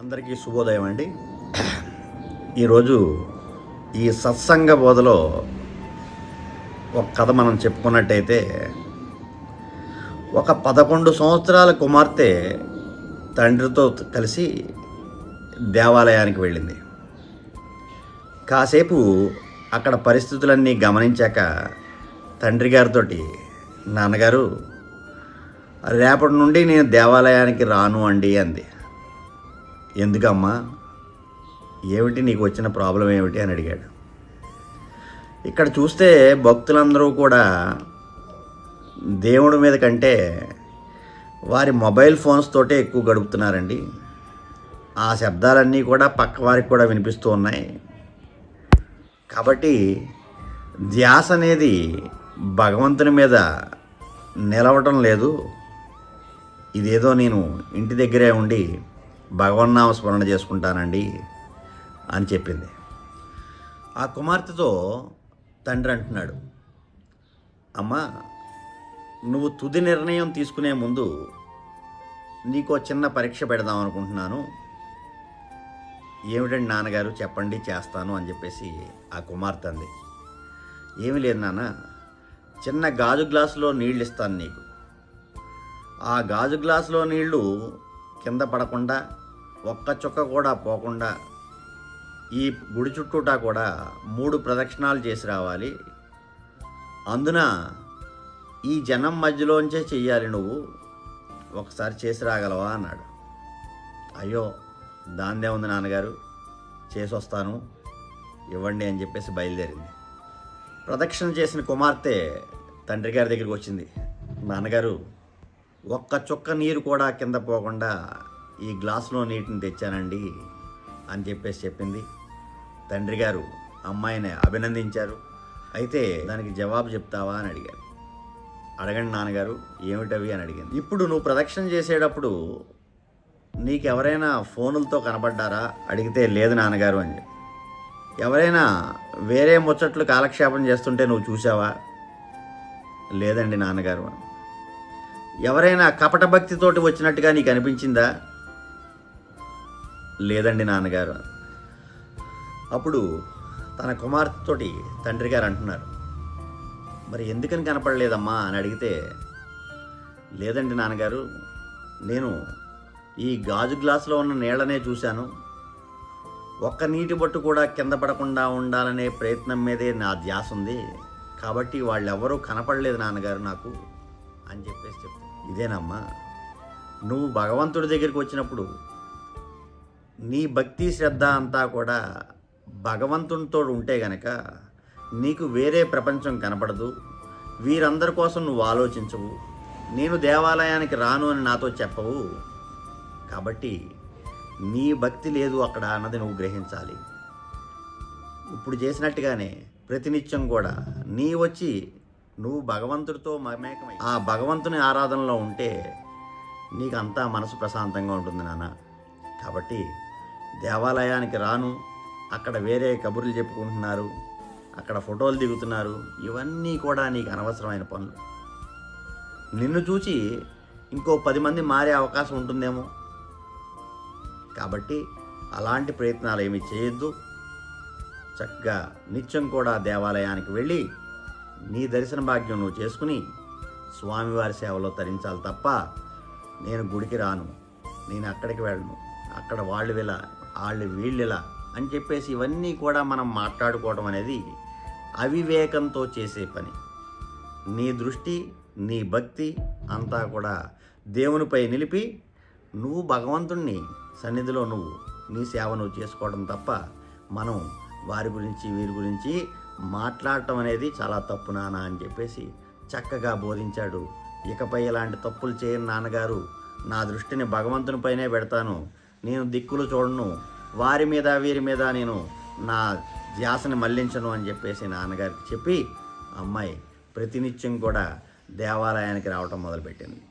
అందరికీ శుభోదయం అండి. ఈరోజు ఈ సత్సంగ బోధలో ఒక కథ మనం చెప్పుకున్నట్టయితే ఒక పదకొండు సంవత్సరాల కుమార్తె తండ్రితో కలిసి దేవాలయానికి వెళ్ళింది. కాసేపు అక్కడ పరిస్థితులన్నీ గమనించాక తండ్రి గారితో నాన్నగారు రేపటి నుండి నేను దేవాలయానికి రాను అండి అంది. ఎందుకమ్మా? ఏమిటి నీకు వచ్చిన ప్రాబ్లం ఏమిటి అని అడిగాడు. ఇక్కడ చూస్తే భక్తులందరూ కూడా దేవుడి మీద కంటే వారి మొబైల్ ఫోన్స్ తోటే ఎక్కువ గడుపుతున్నారండి. ఆ శబ్దాలన్నీ కూడా పక్క వారికి కూడా వినిపిస్తూ ఉన్నాయి. కాబట్టి ధ్యాస అనేది భగవంతుని మీద నిలవటం లేదు. ఇదేదో నేను ఇంటి దగ్గరే ఉండి భగవన్నామ స్మరణ చేసుకుంటానండి అని చెప్పింది. ఆ కుమార్తెతో తండ్రి అంటున్నాడు అమ్మా నువ్వు తుది నిర్ణయం తీసుకునే ముందు నీకో చిన్న పరీక్ష పెడదాం అనుకుంటున్నాను. ఏమిటండి నాన్నగారు చెప్పండి చేస్తాను అని చెప్పేసి ఆ కుమార్తె అంది. ఏమి లేదు నాన్న చిన్న గాజు గ్లాసులో నీళ్ళు ఇస్తాను నీకు. ఆ గాజు గ్లాసులో నీళ్ళు కింద పడకుండా ఒక్క చుక్క కూడా పోకుండా ఈ గుడి చుట్టూటా కూడా మూడు ప్రదక్షిణాలు చేసి రావాలి. అందున ఈ జనం మధ్యలోంచే చెయ్యాలి నువ్వు. ఒకసారి చేసి రాగలవా అన్నాడు. అయ్యో దాందే ఉంది నాన్నగారు. చేసి వస్తాను. ఇవ్వండి అని చెప్పేసి బయలుదేరింది. ప్రదక్షిణ చేసిన కుమార్తె తండ్రి గారి దగ్గరికి వచ్చింది. నాన్నగారు ఒక్క చుక్క నీరు కూడా కింద పోకుండా ఈ గ్లాసులో నీటిని తెచ్చానండి అని చెప్పేసి చెప్పింది. తండ్రి గారు అమ్మాయిని అభినందించారు. అయితే దానికి జవాబు చెప్తావా అని అడిగారు. అడగండి నాన్నగారు ఏమిటవి అని అడిగింది. ఇప్పుడు నువ్వు ప్రదక్షిణ చేసేటప్పుడు నీకెవరైనా ఫోనులతో కనబడ్డారా? అడిగితే లేదు నాన్నగారు అని చెప్పి. ఎవరైనా వేరే ముచ్చట్లు కాలక్షేపం చేస్తుంటే నువ్వు చూసావా లేదండి నాన్నగారు అని. ఎవరైనా కపట భక్తితోటి వచ్చినట్టుగా నీకు అనిపించిందా? లేదండి నాన్నగారు. అప్పుడు తన కుమార్తెతోటి తండ్రి గారు అంటున్నారు. మరి ఎందుకని కనపడలేదమ్మా అని అడిగితే లేదండి నాన్నగారు నేను ఈ గాజు గ్లాసులో ఉన్న నీళ్ళనే చూశాను. ఒక్క నీటి బొట్టు కూడా కింద పడకుండా ఉండాలనే ప్రయత్నం మీదే నా ధ్యాస ఉంది. కాబట్టి వాళ్ళెవరూ కనపడలేదు నాన్నగారు నాకు అని చెప్పేసి చెప్తాను ఇదేనమ్మా. నువ్వు భగవంతుడి దగ్గరికి వచ్చినప్పుడు నీ భక్తి శ్రద్ధ అంతా కూడా భగవంతునితో ఉంటే గనక నీకు వేరే ప్రపంచం కనపడదు. వీరందరి కోసం నువ్వు ఆలోచించవు. నేను దేవాలయానికి రాను అని నాతో చెప్పవు. కాబట్టి నీ భక్తి లేదు అక్కడ అన్నది నువ్వు గ్రహించాలి. ఇప్పుడు చేసినట్టుగానే ప్రతినిత్యం కూడా నీ వచ్చి నువ్వు భగవంతుడితో మమేకమై ఆ భగవంతుని ఆరాధనలో ఉంటే నీకు అంతా మనసు ప్రశాంతంగా ఉంటుంది నాన్న. కాబట్టి దేవాలయానికి రాను అక్కడ వేరే కబుర్లు చెప్పుకుంటున్నారు అక్కడ ఫోటోలు దిగుతున్నారు ఇవన్నీ కూడా నీకు అనవసరమైన పనులు. నిన్ను చూసి ఇంకో పది మంది మారే అవకాశం ఉంటుందేమో. కాబట్టి అలాంటి ప్రయత్నాలు ఏమీ చేయొద్దు. చక్కగా నిత్యం కూడా దేవాలయానికి వెళ్ళి నీ దర్శన భాగ్యం నువ్వు చేసుకుని స్వామివారి సేవలో తరించాలి తప్ప నేను గుడికి రాను. నేను అక్కడికి వెళ్ళను. అక్కడ వాళ్ళు ఇలా వాళ్ళు వీళ్ళు ఇలా అని చెప్పేసి ఇవన్నీ కూడా మనం మాట్లాడుకోవడం అనేది అవివేకంతో చేసే పని. నీ దృష్టి నీ భక్తి అంతా కూడా దేవునిపై నిలిపి నువ్వు భగవంతుణ్ణి సన్నిధిలో నువ్వు నీ సేవ నువ్వు చేసుకోవడం తప్ప మనం వారి గురించి వీరి గురించి మాట్లాడటం అనేది చాలా తప్పు నాన్న అని చెప్పేసి చక్కగా బోధించాడు. ఇకపై ఇలాంటి తప్పులు చేయని నాన్నగారు నా దృష్టిని భగవంతునిపైనే పెడతాను. నేను దిక్కులు చూడను. వారి మీద వీరి మీద నేను నా ధ్యాసని మళ్ళించను అని చెప్పేసి నాన్నగారికి చెప్పి అమ్మాయి ప్రతినిత్యం కూడా దేవాలయానికి రావటం మొదలుపెట్టింది.